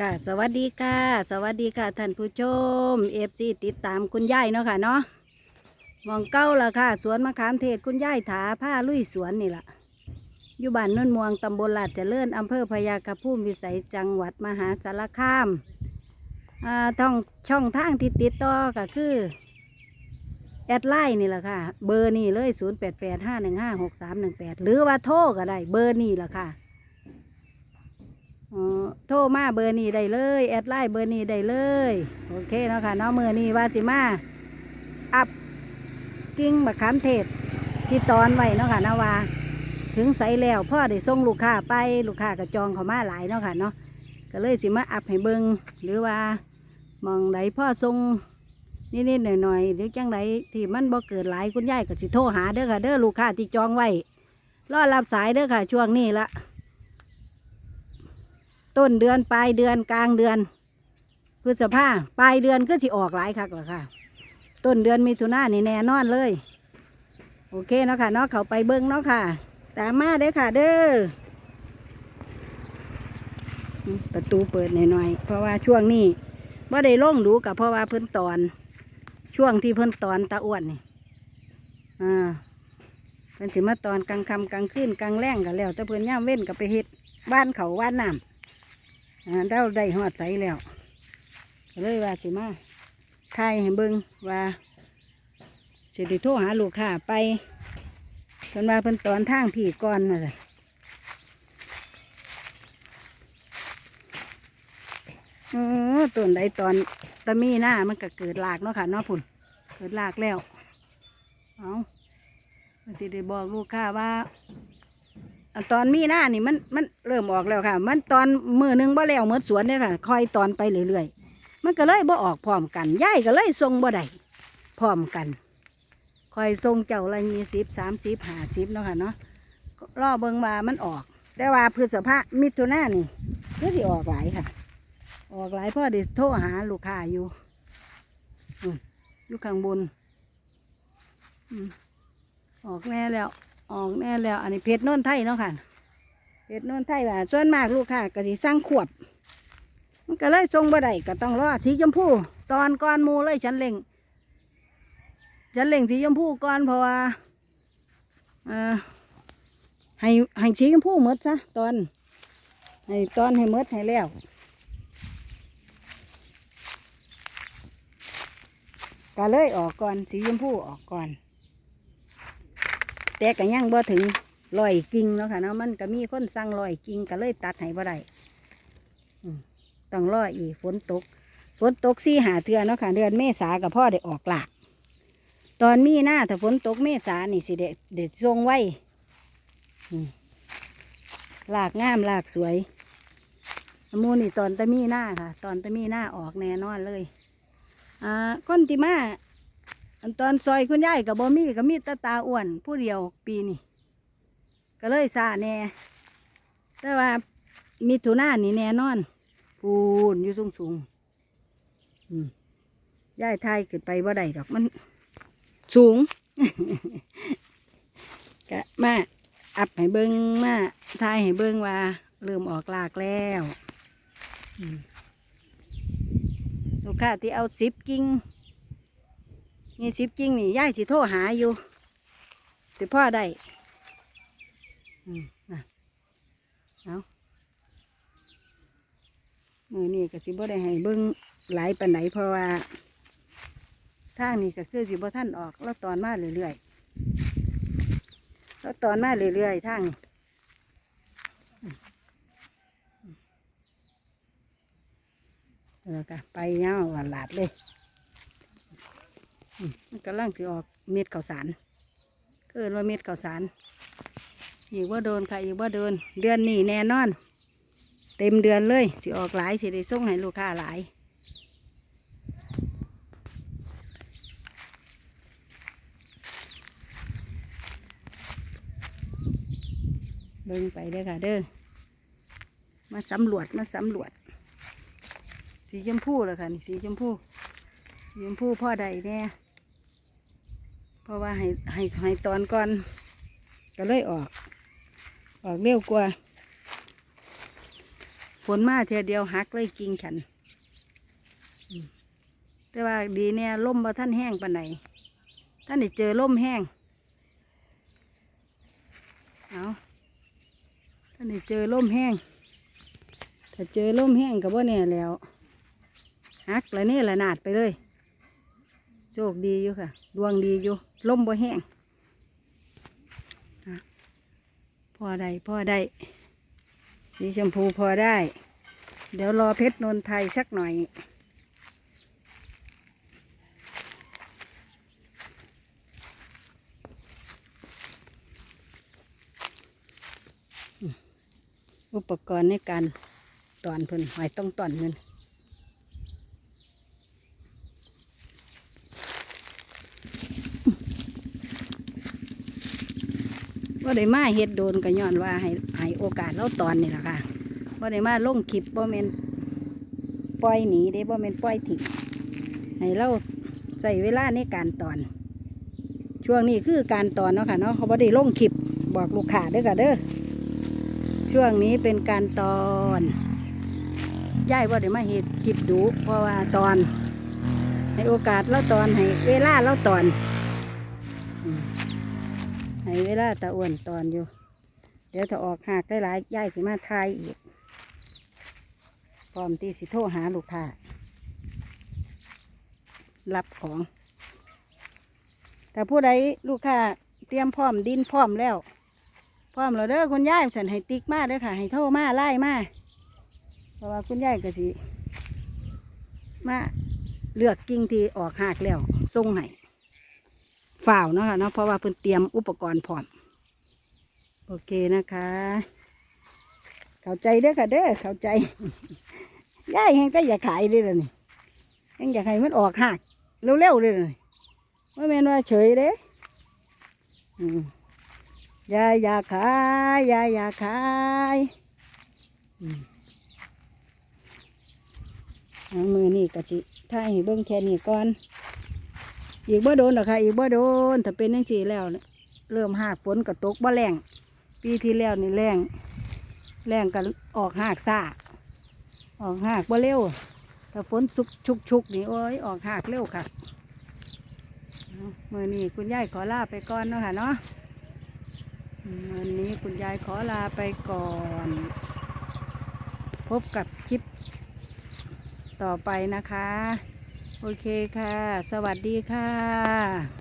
ค่ะสวัสดีค่ะ สวัสดีค่ะท่านผู้ชมเอฟซีติดตามคุณยายเนาะค่ะเนาะมองเก้าละค่ะ สวนมะขามเทศคุณยายถาผ้าลุยสวนนี่ละอยู่บ้านนุ่นมวงตำบลลาดเจริญอำเภอพยากระพุ่มวิสัยจังหวัดมหาสารคามอ่าท่องช่องทางที่ติดต่อก็คือแอดไลน์นี่แหละค่ะ เบอร์นี่เลย 0 8 8 5 1 5 6 3 1 8 หรือว่าโทรก็ได้ เบอร์นี่แหละค่ะ โทรมาเบอร์นี้ได้เลย แอดไลน์เบอร์นี้ได้เลย โอเคเนาะค่ะเนาะมือนี้ว่าสิมาอัพกิ้งบักขามเทศที่ตอนไว้เนาะค่ะนะว่าถึงใสแล้วพ่อได้ส่งลูกค้าไปลูกค้าก็จองเขามาหลายเนาะค่ะเนาะก็เลยสิมาอัพให้เบิงหรือว่ามองใดพ่อส่งนิดๆหน่อยๆหรือจังไดที่มันบ่เกิดหลายคุณยายก็สิโทรหาเด้อค่ะเด้อลูกค้าที่จองไว้รอรับสายเด้อค่ะช่วงนี้ละ ต้นเดือนปลายเดือนกลางเดือนพฤษภาปลายเดือนก็สิออกหลายคักหรอค่ะ ต้นเดือนมิถุนายนนี่แน่นอนเลย โอเคเนาะค่ะเนาะเขาไปเบิ้งเนาะค่ะ ตามมาเด้อค่ะ เด้อประตูเปิดหน่อยๆเพราะว่าช่วงนี้ว่าได้ล่งดูกับเพราะว่าเพิ่นตอน ช่วงที่เพิ่นตอนตาอ้วนนี่อ่าเพิ่นสิมาตอนกลางค่ำกลางคืนกลางแรงกันแล้ว แต่เพิ่นย่ามเว้นกับไปเฮ็ดบ้านเขาบ้านน้ำ เราได้หอดใสแล้วเลยว่าสิมาทายให้เบิ่งว่าสิได้โทรหาลูกค้าไปเพิ่นว่าเพิ่นตอนทางผีก่อนมาเลยโอ้ต้นใดตอนตะมีหน้ามันก็เกิดหลากเนาะค่ะเนาะพุ่นเกิดหลากแล้ว เอามันสิได้บอกลูกค้าว่า ตอนมีหน้านี่มันมันเริ่มออกแล้วค่ะ มันตอนมือหนึงบ่แล้วเมือสวนเนี่ยค่ะ คอยตอนไปเรื่อยๆมันก็เลยบ่ออกพร้อมกันย่ายก็เลยทรงบ่ได้พร้อมกัน คอยทรงเจ้าละยี่สิบสามสิบห้าสิบเนาะค่ะเนาะรอเบิงว่ามันออก แต่ว่าพฤษภามิถุนานี่ก็สิออกหลายค่ะ ออกหลายเพ่อได้โทรหาลูกค้าอยู่อยู่ข้างบนออกแน่แล้ว ออกแน่แล้ว อันนี้เพชรโน่นไทยเนาะค่ะเพชรโน่นไทยว่าส่วนมากลูกค้าก็สิสร้างขวบ มันก็เลยทรงบ่ได้ก็ต้องรอสีชมพูตอนก้อนมูเลยฉันเล็งฉันเล่งสีชมพูก่อนเพราะว่าอ่าให้ให้สีชมพูหมดซะตอนให้ตอนให้หมดให้แล้วก็เลยออกก่อนสีชมพูออกก่อน แต่ก็ยังบ่ถึงลอยกิ่งเนาะค่ะเนาะมันก็มีคนสั่งลอยกิ่งก็เลยตัดให้บ่ได้ต้องรออีกฝนตก ฝนตกสี่หาเทือเนาะค่ะ เดือนเมษากับพ่อได้ออกหลาก ตอนมีหน้าถ้าฝนตกเมษานี่สิเด็ดเด็ดทรงไว้ลากงามลากสวยมูนี่ตอนตะมีหน้าค่ะ ตอนตะมีหน้าออกแน่นอนเลย อ่าก้นติมา อันตอนซอยคุณยายกับบ่มีก็มีตาตาอ้วน ผู้เดียวปีนี้ก็เลยซาแน่แต่ว่ามีถุนานี่แน่นอนพูนอยู่สูงสูงยายทยขึ้นไปบ่ได้ดอกมัน สูงกะมาอัพให้เบิงมาทายให้เบิงว่าเริ่มออกลากแล้วลูกค้าที่เอาสิบกิ่ง นี่สิบกิ่งนี่ย่ายสิโทรหาอยู่ สิพ่อได้อืมนะเอามือนี่ก็สิบ่ได้ให้เบิงหลายปันไหนเพราะว่าทางนี้ก็คือสิบ่ท่านออกแล้วตอนมาเรื่อยๆแล้วตอนมาเรื่อยๆทางนี้แล้วก็ไปเงาหวาหลาดเลย มันกำลังถืออกเม็ดข้าวสารเกินว่าเม็ดข้าวสารอีกว่าโดนค่ะอีกว่าโดน เดือนนี้แน่นอน เต็มเดือนเลยสิออกหลายสิได้ส่งให้ลูกค้าหลายเบิ่งไปเด้อค่ะเด้อมาสำรวจมาสำรวจ สีชมพูเลยค่ะนี่สีชมพูสีชมพูพ่อใดแน่ ราะว่าให้ให้ให้ตอนก่อน ก็เลยออก ออกเร็วกว่า ฝนมาเทียเดียวหักเลยกิ่งฉัน แต่ว่าดีเนี่ยล่มบ่ท่านแห้งปานไหนท่านได้เจอล่มแห้ง เอาท่านได้เจอล่มแห้ง ถ้าเจอล่มแห้งกับว่าเนี่ยแล้วหักแล้วนี่ละนาดไปเลย โชคดีอยู่ค่ะ ดวงดีอยู่ล่มบ่แห้งอะพอได้พอได้ สีชมพูพอได้ เดี๋ยวรอเพชรนนทไทยสักหน่อย อุปกรณ์ในการตอนเพิ่นหอยต้องตอนเงิน ว่าได้มาเฮ็ดโดนก็ย้อนว่าให้ให้โอกาสเราตอนนี่แหละค่ะว่าได้มาลงคลิปบ่แม่นปล่อยหนีเด้บ่แม่นปล่อยถิ่ให้เราใส่เวลาในการตอน ช่วงนี้คือการตอนเนาะค่ะเนาะเขาบ่ได้ลงคลิปบอกลูกค้าเด้อค่ะเด้อช่วงนี้เป็นการตอนย่ายว่าเดี๋ยวมาเห็ดคลิปดูเพราะว่าตอน ให้โอกาสแล้วตอนให้เวลาแล้วตอนอ ให้เวลาตาอ้วนตอนอยู่ เดี๋ยวถ้าออกหากได้หลายย่ายสิมาทายอีกพร้อมที่สิโทรหาลูกค้ารับของ แต่ผู้ใดลูกค้าเตรียมพร้อมดินพร้อมแล้ว พร้อมแล้วเด้อคุณยายสันให้ติ๊กมาเด้อค่ะ ให้โทรมาไล่มาเพราะว่าคุณยายก็สิมาเลือกกิ่งที่ออกหากแล้วส่งให้ ฝ่าวเนาะค่ะเนาะเพราะว่าเพิ่นเตรียมอุปกรณ์พร้อม โอเคนะคะ เข้าใจเด้อค่ะเด้อเข้าใจยายแหงแต่อย่าขายเด้อนี่แหงอยากให้มันออกหากเร็วๆเลยนี่ว่าแม่นว่าเฉยเด้อืมยาอยาขายยายอยาขายมเอามือนี่กะจิถ้าให้เบิ้งแค่นี้ก่อน อีกบ่โดนหรอกค่ะ อีกบ่โดน ถ้าเป็นจังสี่แล้วเนี่ยเริ่มหากฝนก็ตกบ่แรงปีที่แล้วนี่แรงแรงกันออกหากซ่าออกหากบ่เร็วถ้าฝนสุกชุกชุกนี่โอ้ยออกหากเร็วค่ะเมื่อนี่คุณยายขอลาไปก่อนเนาะค่ะเนาะวันนี้คุณยายขอลาไปก่อน พบกับคลิปต่อไปนะคะ โอเคค่ะ สวัสดีค่ะ